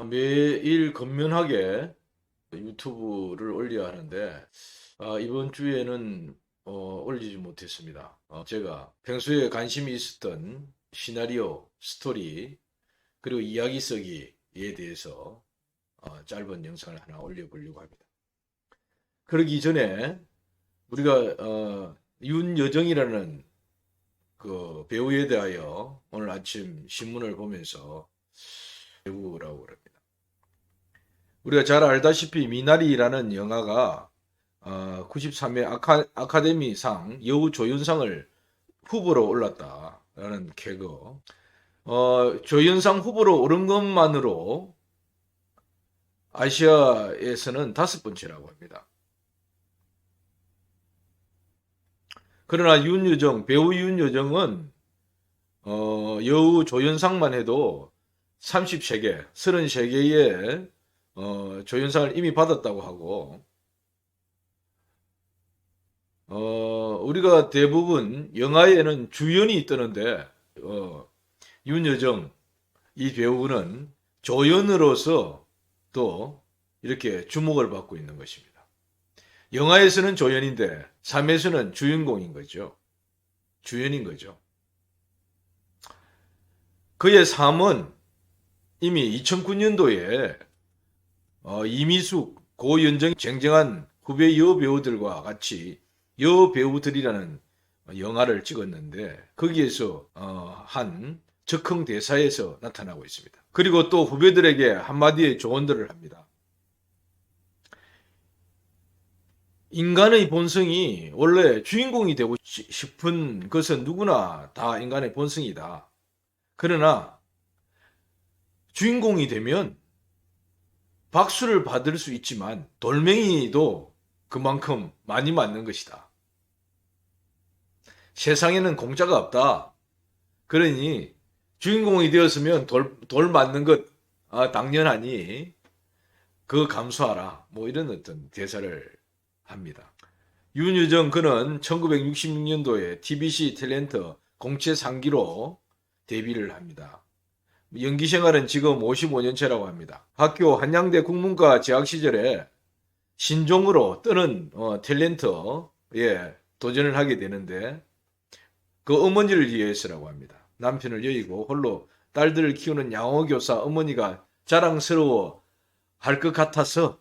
아, 매일 근면하게 유튜브를 올려야 하는데 아, 이번 주에는 어, 올리지 못했습니다. 어, 제가 평소에 관심이 있었던 시나리오, 스토리 그리고 이야기 쓰기에 대해서 어, 짧은 영상을 하나 올려보려고 합니다. 그러기 전에 우리가 어, 윤여정이라는 그 배우에 대하여 오늘 아침 신문을 보면서 배우라고 그럽니다. 우리가 잘 알다시피 미나리라는 영화가 어, 93회 아카, 아카 데미상 여우 조연상을 후보로 올랐다라는 개그. 어, 조연상 후보로 오른 것만으로 아시아에서는 다섯 번째라고 합니다. 그러나 윤여정, 배우 윤여정은 어, 여우 조연상만 해도 33개, 33개의 어, 조연상을 이미 받았다고 하고 어, 우리가 대부분 영화에는 주연이 뜨는데 어, 윤여정 이 배우는 조연으로서 또 이렇게 주목을 받고 있는 것입니다. 영화에서는 조연인데 삶에서는 주인공인 거죠. 주연인 거죠. 그의 삶은 이미 2009년도에 어, 이미숙, 고연정 쟁쟁한 후배 여배우들과 같이 여배우들이라는 영화를 찍었는데 거기에서 어, 한 적흥 대사에서 나타나고 있습니다. 그리고 또 후배들에게 한마디의 조언들을 합니다. 인간의 본성이 원래 주인공이 되고 시- 싶은 것은 누구나 다 인간의 본성이다. 그러나 주인공이 되면 박수를 받을 수 있지만 돌멩이도 그만큼 많이 맞는 것이다. 세상에는 공짜가 없다. 그러니 주인공이 되었으면 돌, 돌 맞는 것 아, 당연하니 그 감수하라. 뭐 이런 어떤 대사를 합니다. 윤유정 그는 1966년도에 TBC 탤런트 공채 상기로 데뷔를 합니다. 연기 생활은 지금 55년째라고 합니다. 학교 한양대 국문과 재학 시절에 신종으로 뜨는 어, 탤런트에 도전을 하게 되는데 그 어머니를 위해서라고 합니다. 남편을 여의고 홀로 딸들을 키우는 양호 교사 어머니가 자랑스러워 할 것 같아서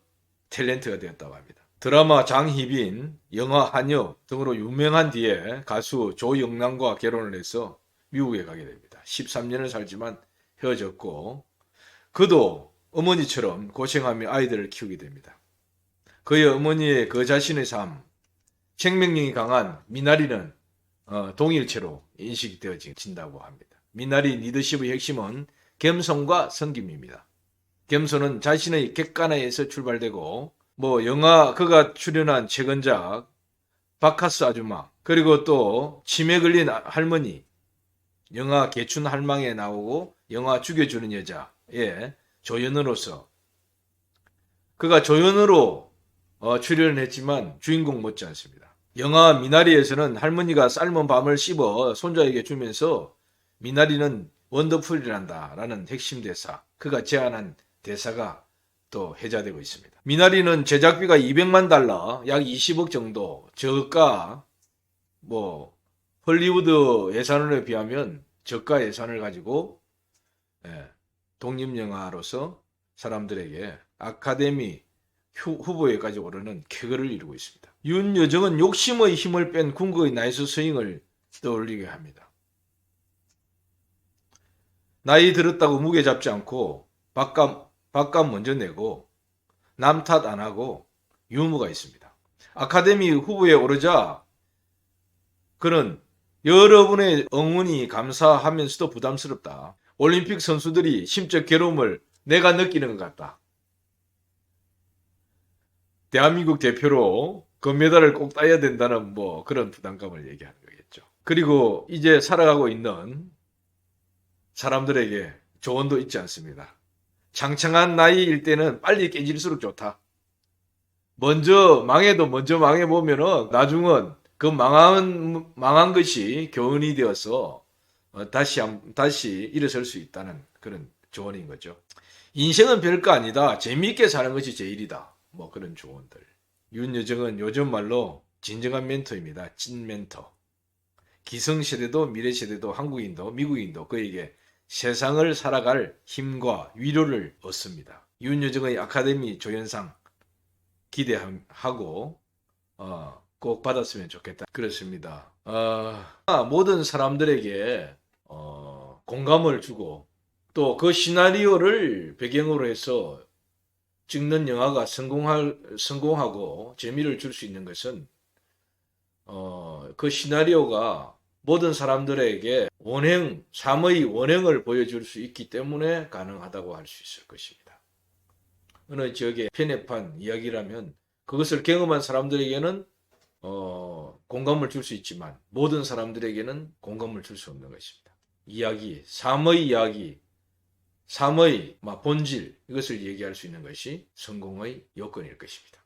탤런트가 되었다고 합니다. 드라마 장희빈, 영화 한여 등으로 유명한 뒤에 가수 조영남과 결혼을 해서 미국에 가게 됩니다. 13년을 살지만 헤어졌고 그도 어머니처럼 고생하며 아이들을 키우게 됩니다. 그의 어머니의 그 자신의 삶, 생명력이 강한 미나리는 어, 동일체로 인식되어진다고 합니다. 미나리 리더십의 핵심은 겸손과 섬김입니다. 겸손은 자신의 객관화에서 출발되고 뭐 영화 그가 출연한 최근작 바카스 아줌마 그리고 또 치매 걸린 할머니 영화 개춘 할망에 나오고 영화 죽여주는 여자의 조연으로서 그가 조연으로 어, 출연을 했지만 주인공 못지 않습니다. 영화 미나리에서는 할머니가 삶은 밤을 씹어 손자에게 주면서 미나리는 원더풀이란다 라는 핵심 대사 그가 제안한 대사가 또 해자되고 있습니다. 미나리는 제작비가 200만 달러 약 20억 정도 저가 뭐 헐리우드 예산에 비하면 저가 예산을 가지고 예, 독립영화로서 사람들에게 아카데미 후, 후보에까지 오르는 쾌거를 이루고 있습니다. 윤여정은 욕심의 힘을 뺀 궁극의 나이스 스윙을 떠올리게 합니다. 나이 들었다고 무게 잡지 않고 밥값, 밥값 먼저 내고 남 탓 안 하고 유머가 있습니다. 아카데미 후보에 오르자 그는 여러분의 응원이 감사하면서도 부담스럽다. 올림픽 선수들이 심적 괴로움을 내가 느끼는 것 같다. 대한민국 대표로 금메달을 꼭 따야 된다는 뭐 그런 부담감을 얘기하는 거겠죠. 그리고 이제 살아가고 있는 사람들에게 조언도 있지 않습니다. 창창한 나이일 때는 빨리 깨질수록 좋다. 먼저 망해도 먼저 망해보면은 나중은 그 망한, 망한 것이 교훈이 되어서 어, 다시, 한- 다시 일어설 수 있다는 그런 조언인 거죠. 인생은 별거 아니다. 재미있게 사는 것이 제일이다. 뭐 그런 조언들. 윤여정은 요즘 말로 진정한 멘토입니다. 찐 멘토. 기성세대도 미래세대도 한국인도 미국인도 그에게 세상을 살아갈 힘과 위로를 얻습니다. 윤여정의 아카데미 조연상 기대하고 어, 꼭 받았으면 좋겠다. 그렇습니다. 어, 모든 사람들에게 어, 공감을 주고 또 그 시나리오를 배경으로 해서 찍는 영화가 성공할, 성공하고 재미를 줄 수 있는 것은 어, 그 시나리오가 모든 사람들에게 원행, 삶의 원행을 보여줄 수 있기 때문에 가능하다고 할 수 있을 것입니다. 어느 지역의 편협한 이야기라면 그것을 경험한 사람들에게는 어, 공감을 줄 수 있지만 모든 사람들에게는 공감을 줄 수 없는 것입니다. 이야기, 삶의 이야기, 삶의 막 본질 이것을 얘기할 수 있는 것이 성공의 요건일 것입니다.